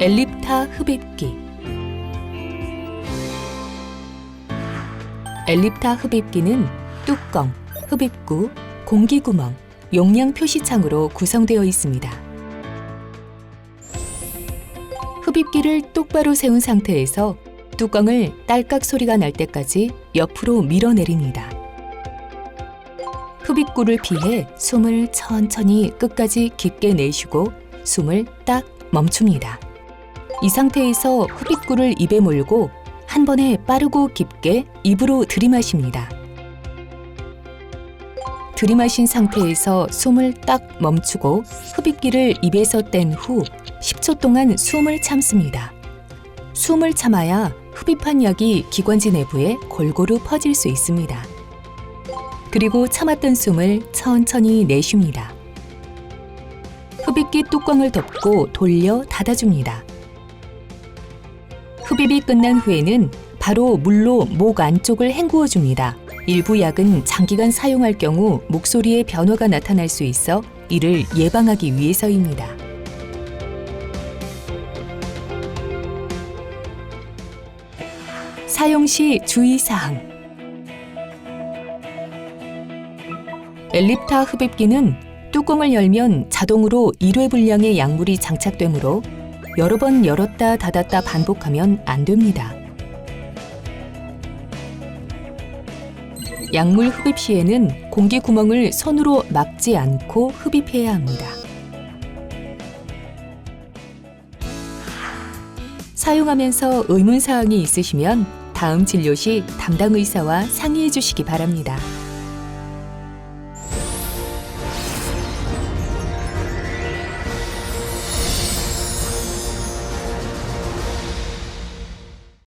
엘립타 흡입기 엘립타 흡입기는 뚜껑, 흡입구, 공기구멍, 용량 표시창으로 구성되어 있습니다. 흡입기를 똑바로 세운 상태에서 뚜껑을 딸깍 소리가 날 때까지 옆으로 밀어내립니다. 흡입구를 피해 숨을 천천히 끝까지 깊게 내쉬고 숨을 딱 멈춥니다. 이 상태에서 흡입구를 입에 몰고 한 번에 빠르고 깊게 입으로 들이마십니다. 들이마신 상태에서 숨을 딱 멈추고 흡입기를 입에서 뗀 후 10초 동안 숨을 참습니다. 숨을 참아야 흡입한 약이 기관지 내부에 골고루 퍼질 수 있습니다. 그리고 참았던 숨을 천천히 내쉽니다. 흡입기 뚜껑을 덮고 돌려 닫아줍니다. 흡입이 끝난 후에는 바로 물로 목 안쪽을 헹구어 줍니다. 일부 약은 장기간 사용할 경우 목소리에 변화가 나타날 수 있어 이를 예방하기 위해서입니다. 사용 시 주의사항 엘립타 흡입기는 뚜껑을 열면 자동으로 1회 분량의 약물이 장착되므로 여러 번 열었다 닫았다 반복하면 안 됩니다. 약물 흡입 시에는 공기 구멍을 손으로 막지 않고 흡입해야 합니다. 사용하면서 의문사항이 있으시면 다음 진료 시 담당 의사와 상의해 주시기 바랍니다.